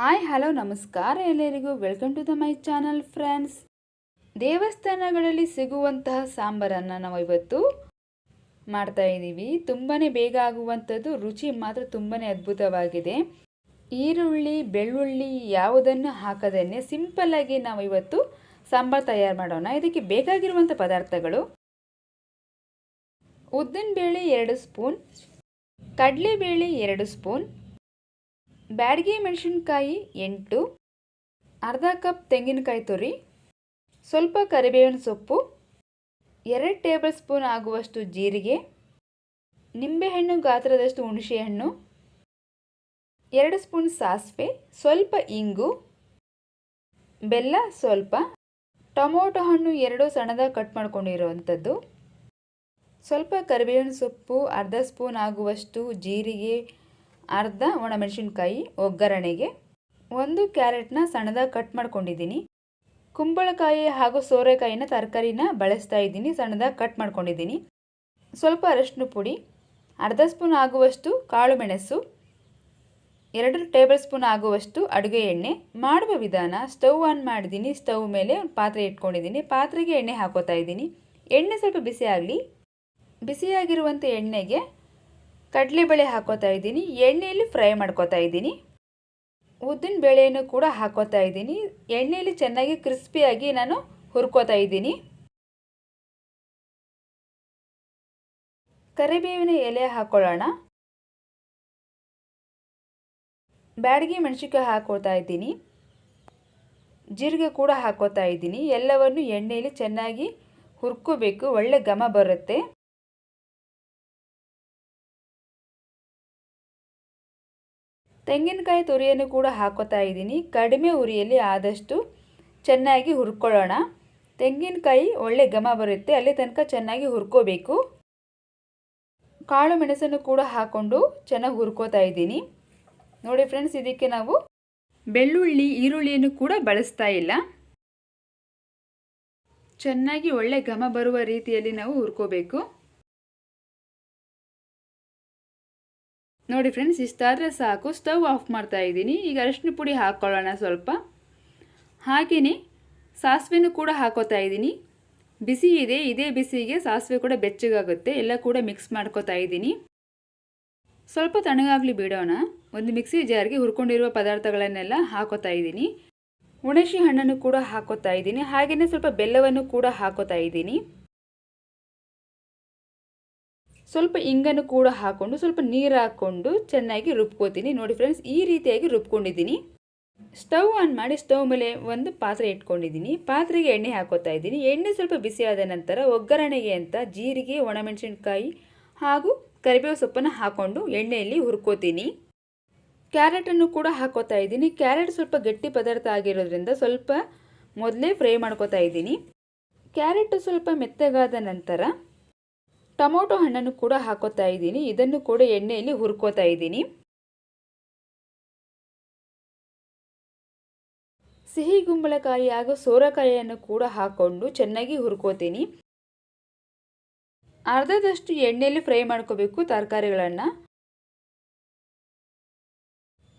Hi hello ನಮಸ್ಕಾರ ಎಲ್ಲರಿಗೂ. Welcome to the my channel friends ದೇವಸ್ಥಾನಗಳಲ್ಲಿ ಸಿಗುವಂತಹ ಸಾಂಬಾರನ್ನು ನಾವು ಇವತ್ತು ಮಾಡ್ತಾ ಇದ್ದೀವಿ. ತುಂಬಾ ಬೇಗ ಆಗುವಂಥದ್ದು, ರುಚಿ ಮಾತ್ರ ತುಂಬಾ ಅದ್ಭುತವಾಗಿದೆ. ಈರುಳ್ಳಿ, ಬೆಳ್ಳುಳ್ಳಿ ಯಾವುದನ್ನು ಹಾಕದೇನೆ ಸಿಂಪಲ್ಲಾಗಿ ನಾವು ಇವತ್ತು ಸಾಂಬಾರು ತಯಾರು ಮಾಡೋಣ. ಇದಕ್ಕೆ ಬೇಕಾಗಿರುವಂಥ ಪದಾರ್ಥಗಳು ಉದ್ದಿನಬೇಳೆ ಎರಡು ಸ್ಪೂನ್, ಕಡಲೆಬೇಳೆ ಎರಡು ಸ್ಪೂನ್ ಬ್ಯಾಡಗಿ ಮೆಣಸಿನ್ಕಾಯಿ ಎಂಟು, ಅರ್ಧ ಕಪ್ ತೆಂಗಿನಕಾಯಿ ತುರಿ, ಸ್ವಲ್ಪ ಕರಿಬೇವಿನ ಸೊಪ್ಪು, ಎರಡು ಟೇಬಲ್ ಸ್ಪೂನ್ ಆಗುವಷ್ಟು ಜೀರಿಗೆ, ನಿಂಬೆಹಣ್ಣು ಗಾತ್ರದಷ್ಟು ಹುಣಸೆಹಣ್ಣು, ಎರಡು ಸ್ಪೂನ್ ಸಾಸಿವೆ, ಸ್ವಲ್ಪ ಇಂಗು, ಬೆಲ್ಲ ಸ್ವಲ್ಪ, ಟೊಮೊಟೊ ಹಣ್ಣು ಎರಡು ಸಣ್ಣದಾಗಿ ಕಟ್ ಮಾಡ್ಕೊಂಡಿರೋವಂಥದ್ದು. ಸ್ವಲ್ಪ ಕರಿಬೇವಿನ ಸೊಪ್ಪು, ಅರ್ಧ ಸ್ಪೂನ್ ಆಗುವಷ್ಟು ಜೀರಿಗೆ ಅರ್ಧ ಒಣಮೆಣಸಿನ್ಕಾಯಿ ಒಗ್ಗರಣೆಗೆ ಒಂದು ಕ್ಯಾರೆಟ್ನ ಸಣ್ಣದಾಗಿ ಕಟ್ ಮಾಡ್ಕೊಂಡಿದ್ದೀನಿ. ಕುಂಬಳಕಾಯಿ ಹಾಗೂ ಸೋರೆಕಾಯಿನ ತರಕಾರಿನ ಬಳಸ್ತಾ ಇದ್ದೀನಿ, ಸಣ್ಣದಾಗಿ ಕಟ್ ಮಾಡ್ಕೊಂಡಿದ್ದೀನಿ. ಸ್ವಲ್ಪ ಅರಶಿನ ಪುಡಿ, ಅರ್ಧ ಸ್ಪೂನ್ ಆಗುವಷ್ಟು ಕಾಳು ಮೆಣಸು, ಎರಡು ಟೇಬಲ್ ಸ್ಪೂನ್ ಆಗುವಷ್ಟು ಅಡುಗೆ ಎಣ್ಣೆ. ಮಾಡುವ ವಿಧಾನ, ಸ್ಟವ್ ಆನ್ ಮಾಡಿದ್ದೀನಿ, ಸ್ಟವ್ ಮೇಲೆ ಒಂದು ಪಾತ್ರೆ ಇಟ್ಕೊಂಡಿದ್ದೀನಿ. ಪಾತ್ರೆಗೆ ಎಣ್ಣೆ ಹಾಕೋತಾ ಇದ್ದೀನಿ. ಎಣ್ಣೆ ಸ್ವಲ್ಪ ಬಿಸಿ ಆಗಲಿ. ಬಿಸಿಯಾಗಿರುವಂಥ ಎಣ್ಣೆಗೆ ಕಡಲೆಬೇಳೆ ಹಾಕೋತಾ ಇದ್ದೀನಿ, ಎಣ್ಣೆಯಲ್ಲಿ ಫ್ರೈ ಮಾಡ್ಕೋತಾ ಇದ್ದೀನಿ. ಉದ್ದಿನ ಬೇಳೆಯನ್ನು ಕೂಡ ಹಾಕೋತಾ ಇದ್ದೀನಿ. ಎಣ್ಣೆಯಲ್ಲಿ ಚೆನ್ನಾಗಿ ಕ್ರಿಸ್ಪಿಯಾಗಿ ನಾನು ಹುರ್ಕೋತಾ ಇದ್ದೀನಿ. ಕರಿಬೇವಿನ ಎಲೆ ಹಾಕೊಳ್ಳೋಣ. ಬ್ಯಾಡಗಿ ಮೆಣಸಿನ್ಕಾಯಿ ಹಾಕೋತಾ ಇದ್ದೀನಿ. ಜೀರಿಗೆ ಕೂಡ ಹಾಕೋತಾ ಇದ್ದೀನಿ. ಎಲ್ಲವನ್ನು ಎಣ್ಣೆಯಲ್ಲಿ ಚೆನ್ನಾಗಿ ಹುರ್ಕೋಬೇಕು. ಒಳ್ಳೆ ಘಮ ಬರುತ್ತೆ. ತೆಂಗಿನಕಾಯಿ ತುರಿಯನ್ನು ಕೂಡ ಹಾಕೋತಾ ಇದ್ದೀನಿ. ಕಡಿಮೆ ಉರಿಯಲ್ಲಿ ಆದಷ್ಟು ಚೆನ್ನಾಗಿ ಹುರ್ಕೊಳ್ಳೋಣ. ತೆಂಗಿನಕಾಯಿ ಒಳ್ಳೆ ಘಮ ಬರುತ್ತೆ. ಅಲ್ಲಿ ತನಕ ಚೆನ್ನಾಗಿ ಹುರ್ಕೋಬೇಕು. ಕಾಳು ಮೆಣಸನ್ನು ಕೂಡ ಹಾಕ್ಕೊಂಡು ಚೆನ್ನಾಗಿ ಹುರ್ಕೋತಾ ಇದ್ದೀನಿ. ನೋಡಿ ಫ್ರೆಂಡ್ಸ್, ಇದಕ್ಕೆ ನಾವು ಬೆಳ್ಳುಳ್ಳಿ, ಈರುಳ್ಳಿಯನ್ನು ಕೂಡ ಬಳಸ್ತಾ ಇಲ್ಲ. ಚೆನ್ನಾಗಿ ಒಳ್ಳೆ ಘಮ ಬರುವ ರೀತಿಯಲ್ಲಿ ನಾವು ಹುರ್ಕೋಬೇಕು. ನೋಡಿ ಫ್ರೆಂಡ್ಸ್ ಇಷ್ಟಾದರೆ ಸಾಕು. ಸ್ಟವ್ ಆಫ್ ಮಾಡ್ತಾ ಇದ್ದೀನಿ. ಈಗ ಅರಿಶಿನ ಪುಡಿ ಹಾಕ್ಕೊಳ್ಳೋಣ ಸ್ವಲ್ಪ. ಹಾಗೆಯೇ ಸಾಸಿವೆನೂ ಕೂಡ ಹಾಕೋತಾ ಇದ್ದೀನಿ. ಬಿಸಿ ಇದೆ, ಇದೇ ಬಿಸಿಗೆ ಸಾಸಿವೆ ಕೂಡ ಬೆಚ್ಚಗಾಗುತ್ತೆ. ಎಲ್ಲ ಕೂಡ ಮಿಕ್ಸ್ ಮಾಡ್ಕೋತಾ ಇದ್ದೀನಿ. ಸ್ವಲ್ಪ ತಣ್ಣಗಾಗಲಿ ಬಿಡೋಣ. ಒಂದು ಮಿಕ್ಸಿ ಜಾರ್ಗೆ ಹುರ್ಕೊಂಡಿರುವ ಪದಾರ್ಥಗಳನ್ನೆಲ್ಲ ಹಾಕೋತಾ ಇದ್ದೀನಿ. ಹುಣಸೆ ಹಣ್ಣನ್ನು ಕೂಡ ಹಾಕೋತಾ ಇದ್ದೀನಿ. ಹಾಗೆಯೇ ಸ್ವಲ್ಪ ಬೆಲ್ಲವನ್ನು ಕೂಡ ಹಾಕೋತಾ ಇದ್ದೀನಿ. ಸ್ವಲ್ಪ ಇಂಗನ್ನು ಕೂಡ ಹಾಕ್ಕೊಂಡು ಸ್ವಲ್ಪ ನೀರು ಹಾಕ್ಕೊಂಡು ಚೆನ್ನಾಗಿ ರುಬ್ಕೋತೀನಿ. ನೋಡಿ ಫ್ರೆಂಡ್ಸ್ ಈ ರೀತಿಯಾಗಿ ರುಬ್ಕೊಂಡಿದ್ದೀನಿ. ಸ್ಟವ್ ಆನ್ ಮಾಡಿ ಸ್ಟವ್ ಮೇಲೆ ಒಂದು ಪಾತ್ರೆ ಇಟ್ಕೊಂಡಿದ್ದೀನಿ. ಪಾತ್ರೆಗೆ ಎಣ್ಣೆ ಹಾಕೋತಾ ಇದ್ದೀನಿ. ಎಣ್ಣೆ ಸ್ವಲ್ಪ ಬಿಸಿಯಾದ ನಂತರ ಒಗ್ಗರಣೆಗೆ ಅಂತ ಜೀರಿಗೆ, ಒಣಮೆಣಸಿನ್ಕಾಯಿ ಹಾಗೂ ಕರಿಬೇವು ಸೊಪ್ಪನ್ನು ಹಾಕ್ಕೊಂಡು ಎಣ್ಣೆಯಲ್ಲಿ ಹುರ್ಕೋತೀನಿ. ಕ್ಯಾರೆಟನ್ನು ಕೂಡ ಹಾಕೋತಾ ಇದ್ದೀನಿ. ಕ್ಯಾರೆಟ್ ಸ್ವಲ್ಪ ಗಟ್ಟಿ ಪದಾರ್ಥ ಆಗಿರೋದ್ರಿಂದ ಸ್ವಲ್ಪ ಮೊದಲೇ ಫ್ರೈ ಮಾಡ್ಕೋತಾ ಇದ್ದೀನಿ. ಕ್ಯಾರೆಟ್ ಸ್ವಲ್ಪ ಮೆತ್ತಗಾದ ನಂತರ ಟೊಮೊಟೊ ಹಣ್ಣನ್ನು ಕೂಡ ಹಾಕೋತಾ ಇದ್ದೀನಿ. ಇದನ್ನು ಕೂಡ ಎಣ್ಣೆಯಲ್ಲಿ ಹುರ್ಕೋತಾ ಇದ್ದೀನಿ. ಸಿಹಿ ಗುಂಬಳಕಾಯಿ ಹಾಗೂ ಸೋರೆಕಾಯಿಯನ್ನು ಕೂಡ ಹಾಕ್ಕೊಂಡು ಚೆನ್ನಾಗಿ ಹುರ್ಕೋತೀನಿ. ಅರ್ಧದಷ್ಟು ಎಣ್ಣೆಯಲ್ಲಿ ಫ್ರೈ ಮಾಡ್ಕೋಬೇಕು ತರಕಾರಿಗಳನ್ನು.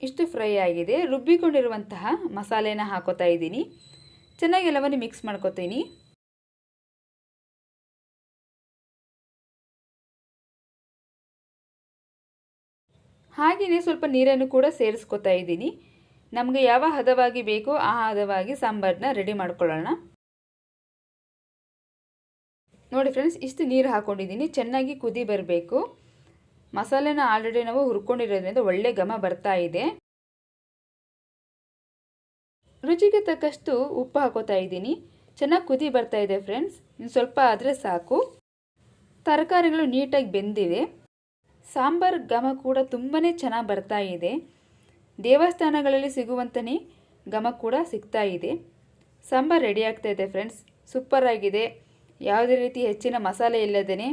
ಇಷ್ಟು ಫ್ರೈ ಆಗಿದೆ. ರುಬ್ಬಿಕೊಂಡಿರುವಂತಹ ಮಸಾಲೆನ ಹಾಕೋತಾ ಇದ್ದೀನಿ. ಚೆನ್ನಾಗಿ ಎಲ್ಲವನ್ನು ಮಿಕ್ಸ್ ಮಾಡ್ಕೋತೀನಿ. ಹಾಗೆಯೇ ಸ್ವಲ್ಪ ನೀರನ್ನು ಕೂಡ ಸೇರಿಸ್ಕೊತಾ ಇದ್ದೀನಿ. ನಮಗೆ ಯಾವ ಹದವಾಗಿ ಬೇಕೋ ಆ ಹದವಾಗಿ ಸಾಂಬಾರನ್ನ ರೆಡಿ ಮಾಡ್ಕೊಳ್ಳೋಣ. ನೋಡಿ ಫ್ರೆಂಡ್ಸ್ ಇಷ್ಟು ನೀರು ಹಾಕ್ಕೊಂಡಿದ್ದೀನಿ ಚೆನ್ನಾಗಿ ಕುದಿ ಬರಬೇಕು. ಮಸಾಲೆನ ಆಲ್ರೆಡಿ ನಾವು ಹುರ್ಕೊಂಡಿರೋದ್ರಿಂದ ಒಳ್ಳೆ ಘಮ ಬರ್ತಾ ಇದೆ. ರುಚಿಗೆ ತಕ್ಕಷ್ಟು ಉಪ್ಪು ಹಾಕೋತಾ ಇದ್ದೀನಿ. ಚೆನ್ನಾಗಿ ಕುದಿ ಬರ್ತಾ ಇದೆ ಫ್ರೆಂಡ್ಸ್ ಇನ್ನು ಸ್ವಲ್ಪ ಆದರೆ ಸಾಕು. ತರಕಾರಿಗಳು ನೀಟಾಗಿ ಬೆಂದಿದೆ ಸಾಂಬಾರ್ ಘಮ ಕೂಡ ತುಂಬಾ ಚೆನ್ನಾಗಿ ಬರ್ತಾ ಇದೆ. ದೇವಸ್ಥಾನಗಳಲ್ಲಿ ಸಿಗುವಂತನೇ ಘಮ ಕೂಡ ಸಿಗ್ತಾ ಇದೆ. ಸಾಂಬಾರು ರೆಡಿ ಆಗ್ತಾ ಇದೆ ಫ್ರೆಂಡ್ಸ್ ಸೂಪರ್ ಆಗಿದೆ. ಯಾವುದೇ ರೀತಿ ಹೆಚ್ಚಿನ ಮಸಾಲೆ ಇಲ್ಲದೇ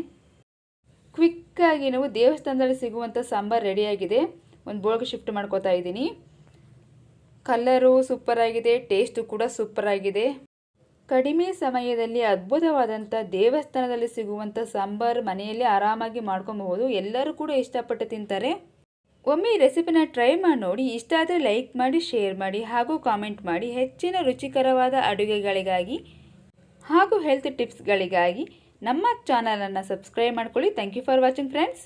ಕ್ವಿಕ್ಕಾಗಿ ನಾವು ದೇವಸ್ಥಾನದಲ್ಲಿ ಸಿಗುವಂಥ ಸಾಂಬಾರು ರೆಡಿಯಾಗಿದೆ ಒಂದು ಬೋಳ್ಗೆ ಶಿಫ್ಟ್ ಮಾಡ್ಕೋತಾ ಇದ್ದೀನಿ. ಕಲ್ಲರು ಸೂಪರ್ ಆಗಿದೆ. ಟೇಸ್ಟು ಕೂಡ ಸೂಪರ್ ಆಗಿದೆ. ಕಡಿಮೆ ಸಮಯದಲ್ಲಿ ಅದ್ಭುತವಾದಂಥ ದೇವಸ್ಥಾನದಲ್ಲಿ ಸಿಗುವಂಥ ಸಾಂಬಾರು ಮನೆಯಲ್ಲಿ ಆರಾಮಾಗಿ ಮಾಡ್ಕೊಬಹುದು. ಎಲ್ಲರೂ ಕೂಡ ಇಷ್ಟಪಟ್ಟು ತಿಂತಾರೆ. ಒಮ್ಮೆ ಈ ರೆಸಿಪಿನ ಟ್ರೈ ಮಾಡಿ ನೋಡಿ. ಇಷ್ಟ ಆದರೆ ಲೈಕ್ ಮಾಡಿ, ಶೇರ್ ಮಾಡಿ ಹಾಗೂ ಕಾಮೆಂಟ್ ಮಾಡಿ. ಹೆಚ್ಚಿನ ರುಚಿಕರವಾದ ಅಡುಗೆಗಳಿಗಾಗಿ ಹಾಗೂ ಹೆಲ್ತ್ ಟಿಪ್ಸ್ಗಳಿಗಾಗಿ ನಮ್ಮ ಚಾನಲನ್ನು ಸಬ್ಸ್ಕ್ರೈಬ್ ಮಾಡ್ಕೊಳ್ಳಿ. Thank you for watching friends.